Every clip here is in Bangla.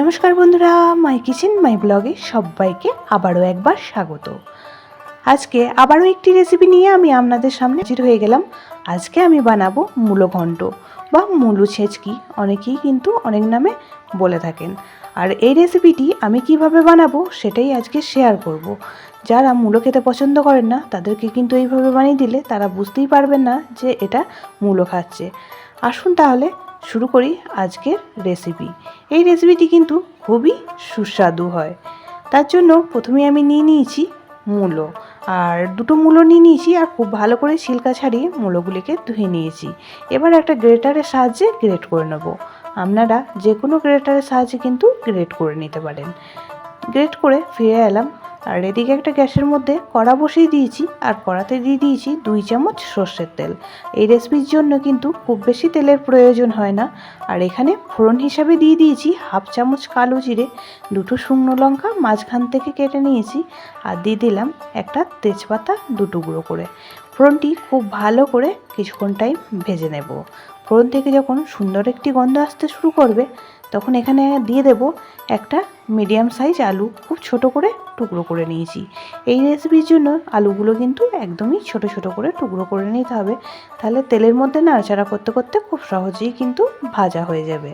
নমস্কার বন্ধুরা মাই কিচেন মাই ব্লগে সবাইকে আবারও একবার স্বাগত। আজকে আবারও একটি রেসিপি নিয়ে আমি আপনাদের সামনে হাজির হয়ে গেলাম। আজকে আমি বানাবো মূলো ঘন্ট বা মূলো ছেঁচকি, অনেকেই কিন্তু অনেক নামে বলে থাকেন। আর এই রেসিপিটি আমি কীভাবে বানাবো সেটাই আজকে শেয়ার করব। যারা মূলো খেতে পছন্দ করেন না, তাদেরকে কিন্তু এইভাবে বানিয়ে দিলে তারা বুঝতেই পারবেন না যে এটা মূলো খাচ্ছে। আসুন তাহলে শুরু করি আজকের রেসিপি এই রেসিপিটি কিন্তু খুবই সুস্বাদু হয়। তার জন্য প্রথমে আমি নিয়ে নিয়েছি মূলো। আর দুটো মূলো নিয়ে নিয়েছি আর খুব ভালো করে ছিলকা ছাড়িয়ে মূলোগুলিকে ধুয়ে নিয়েছি। এবার একটা গ্রেটারের সাহায্যে গ্রেট করে নেব। আপনারা যে কোনো গ্রেটারের সাহায্যে কিন্তু গ্রেট করে নিতে পারেন। গ্রেট করে ফিরে এলাম আর এদিকে একটা গ্যাসের মধ্যে কড়া বসিয়ে দিয়েছি আর কড়াতে দিয়ে দিয়েছি দুই চামচ সর্ষের তেল। এই রেসিপির জন্য কিন্তু খুব বেশি তেলের প্রয়োজন হয় না। আর এখানে ফোড়ন হিসাবে দিয়ে দিয়েছি হাফ চামচ কালো জিরে, দুটো শুকনো লঙ্কা মাঝখান থেকে কেটে নিয়েছি আর দিয়ে দিলাম একটা তেজপাতা দু টুকরো করে। ফোড়নটি খুব ভালো করে কিছুক্ষণ টাইম ভেজে নেব। ফোড়ন থেকে যখন সুন্দর একটি গন্ধ আসতে শুরু করবে, তখন এখানে দিয়ে দেব একটা মিডিয়াম সাইজ আলু খুব ছোট করে টুকরো করে নিয়েছি। এই রেসিপির জন্য আলুগুলো কিন্তু একদমই ছোট ছোট করে টুকরো করে নিতে হবে। তাহলে তেলের মধ্যে নাড়াচাড়া করতে করতে খুব সহজেই কিন্তু ভাজা হয়ে যাবে।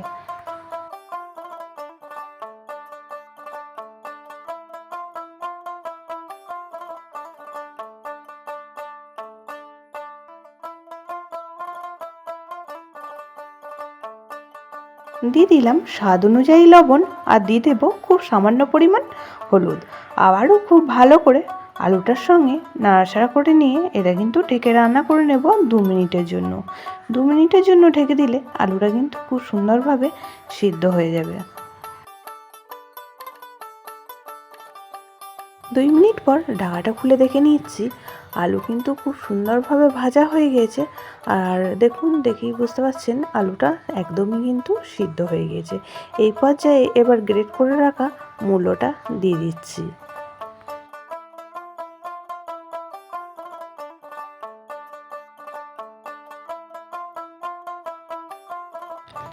দিয়ে দিলাম স্বাদ অনুযায়ী লবণ আর দিয়ে দেবো খুব সামান্য পরিমাণ হলুদ। আবারও খুব ভালো করে আলুটার সঙ্গে নাড়াচাড়া করে নিয়ে এটা কিন্তু ঢেকে রান্না করে নেব দু মিনিটের জন্য। দু মিনিটের জন্য ঢেকে দিলে আলুটা কিন্তু খুব সুন্দরভাবে সিদ্ধ হয়ে যাবে। দুই মিনিট পর ঢাকাটা খুলে দেখে নিচ্ছি। আলু কিন্তু খুব সুন্দরভাবে ভাজা হয়ে গিয়েছে আর দেখুন, দেখেই বুঝতে পারছেন, আলুটা একদমই কিন্তু সিদ্ধ হয়ে গিয়েছে এই পর্যায়ে এবার গ্রেট করে রাখা মূল্যটা দিয়ে দিচ্ছি।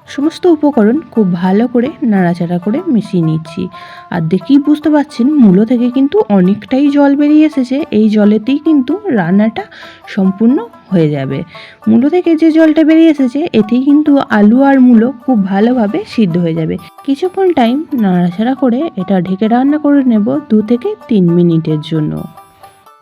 সমস্ত উপকরণ খুব ভালো করে নাড়াচাড়া করে মিশিয়ে নিচ্ছি। আর দেখেই বুঝতে পারছেন, মূলো থেকে কিন্তু অনেকটাই জল বেরিয়ে এসেছে। এই জলেতেই কিন্তু রান্নাটা সম্পূর্ণ হয়ে যাবে। মূলো থেকে যে জলটা বেরিয়ে এসেছে, এতেই কিন্তু আলু আর মূলো খুব ভালোভাবে সিদ্ধ হয়ে যাবে। কিছুক্ষণ টাইম নাড়াচাড়া করে এটা ঢেকে রান্না করে নেব দু থেকে তিন মিনিটের জন্য।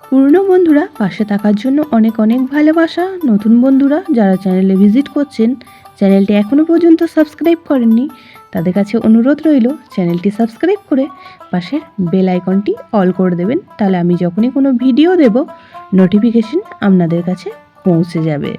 পুরনো বন্ধুরা পাশে থাকার জন্য অনেক অনেক ভালোবাসা। নতুন বন্ধুরা যারা চ্যানেলে ভিজিট করছেন চ্যানেলটি এখনও পর্যন্ত সাবস্ক্রাইব করেননি, তাদের কাছে অনুরোধ রইল চ্যানেলটি সাবস্ক্রাইব করে পাশের বেল আইকনটি অল করে দেবেন, তাহলে আমি যখনই কোনো ভিডিও দেব নোটিফিকেশন আপনাদের কাছে পৌঁছে যাবে।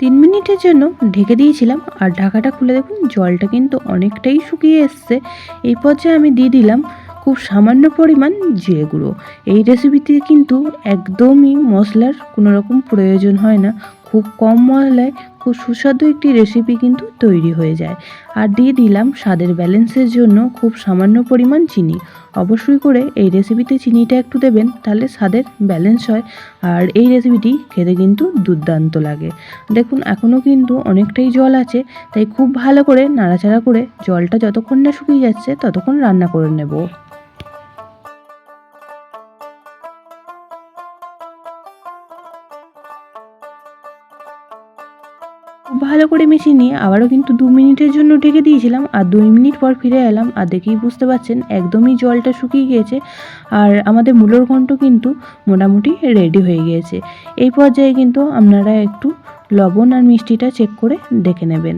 তিন মিনিটের জন্য ঢেকে দিয়েছিলাম আর ঢাকাটা খুলে দেখুন, জলটা কিন্তু অনেকটাই শুকিয়ে এসছে। এই পর্যায়ে আমি দিয়ে দিলাম খুব সামান্য পরিমাণ জিরে গুঁড়ো। এই রেসিপিতে কিন্তু একদমই মশলার কোনো রকম প্রয়োজন হয় না। খুব কম মশলায় খুব সুস্বাদু একটি রেসিপি কিন্তু তৈরি হয়ে যায়। আর দিয়ে দিলাম স্বাদের ব্যালেন্সের জন্য খুব সামান্য পরিমাণ চিনি। অবশ্যই করে এই রেসিপিতে চিনিটা একটু দেবেন, তাহলে স্বাদের ব্যালেন্স হয়। আর এই রেসিপিটি খেতে কিন্তু দুর্দান্ত লাগে। দেখুন এখনও কিন্তু অনেকটাই জল আছে, তাই খুব ভালো করে নাড়াচাড়া করে জলটা যতক্ষণ না শুকিয়ে যাচ্ছে ততক্ষণ রান্না করে নেব। খুব ভালো করে মিশিয়ে নিয়ে আবারও কিন্তু দু মিনিটের জন্য ঢেকে দিয়েছিলাম আর দুই মিনিট পর ফিরে এলাম আর দেখেই বুঝতে পারছেন একদমই জলটা শুকিয়ে গিয়েছে আর আমাদের মূলর ঘন্ট কিন্তু মোটামুটি রেডি হয়ে গিয়েছে। এই পর্যায়ে কিন্তু আপনারা একটু লবণ আর মিষ্টিটা চেক করে দেখে নেবেন।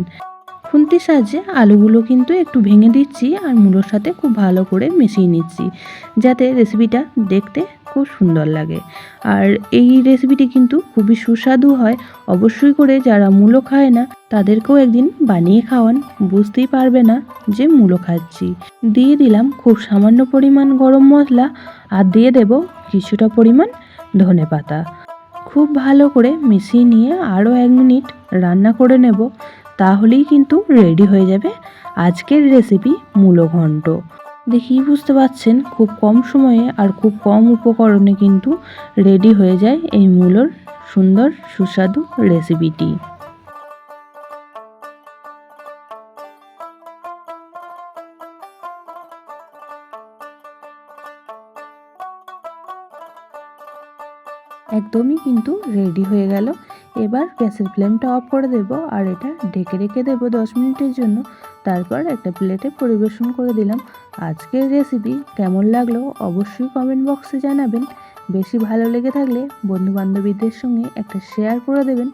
খুন্তির সাহায্যে আলুগুলো কিন্তু একটু ভেঙে দিচ্ছি আর মূলোর সাথে খুব ভালো করে মিশিয়ে নিচ্ছি। যাতে রেসিপিটা দেখতে খুব সুন্দর লাগে। আর এই রেসিপিটি কিন্তু খুবই সুস্বাদু হয়। অবশ্যই করে যারা মূলো খায় না, তাদেরকেও একদিন বানিয়ে খাওয়ান। বুঝতেই পারবে না যে মূলো খাচ্ছি। দিয়ে দিলাম খুব সামান্য পরিমাণ গরম মশলা আর দিয়ে দেব কিছুটা পরিমাণ ধনে পাতা। খুব ভালো করে মিশিয়ে নিয়ে আরও এক মিনিট রান্না করে নেব। তাহলেই কিন্তু রেডি হয়ে যাবে আজকের রেসিপি মূলো ঘন্ট। দেখেই বুঝতে পাচ্ছেন খুব কম সময়ে আর খুব কম উপকরণে কিন্তু রেডি হয়ে যায় এই মূলোর সুন্দর সুস্বাদু রেসিপিটি। একদমই কিন্তু রেডি হয়ে গেল। এবার গ্যাসের ফ্লেমটা অফ করে দেব আর এটা ঢেকে রেখে দেব দশ মিনিটের জন্য। তারপর একটা প্লেটে পরিবেশন করে দিলাম। আজকের রেসিপি কেমন লাগল অবশ্যই কমেন্ট বক্সে জানাবেন। বেশি ভালো লেগে থাকলে বন্ধু বান্ধবীদের সঙ্গে একটা শেয়ার করে দেবেন।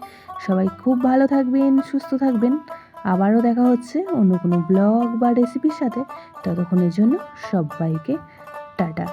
সবাই খুব ভালো থাকবেন, সুস্থ থাকবেন। আবারও দেখা হচ্ছে অন্য কোনো ব্লগ বা রেসিপির সাথে। ততক্ষণের জন্য সবাইকে টাটা।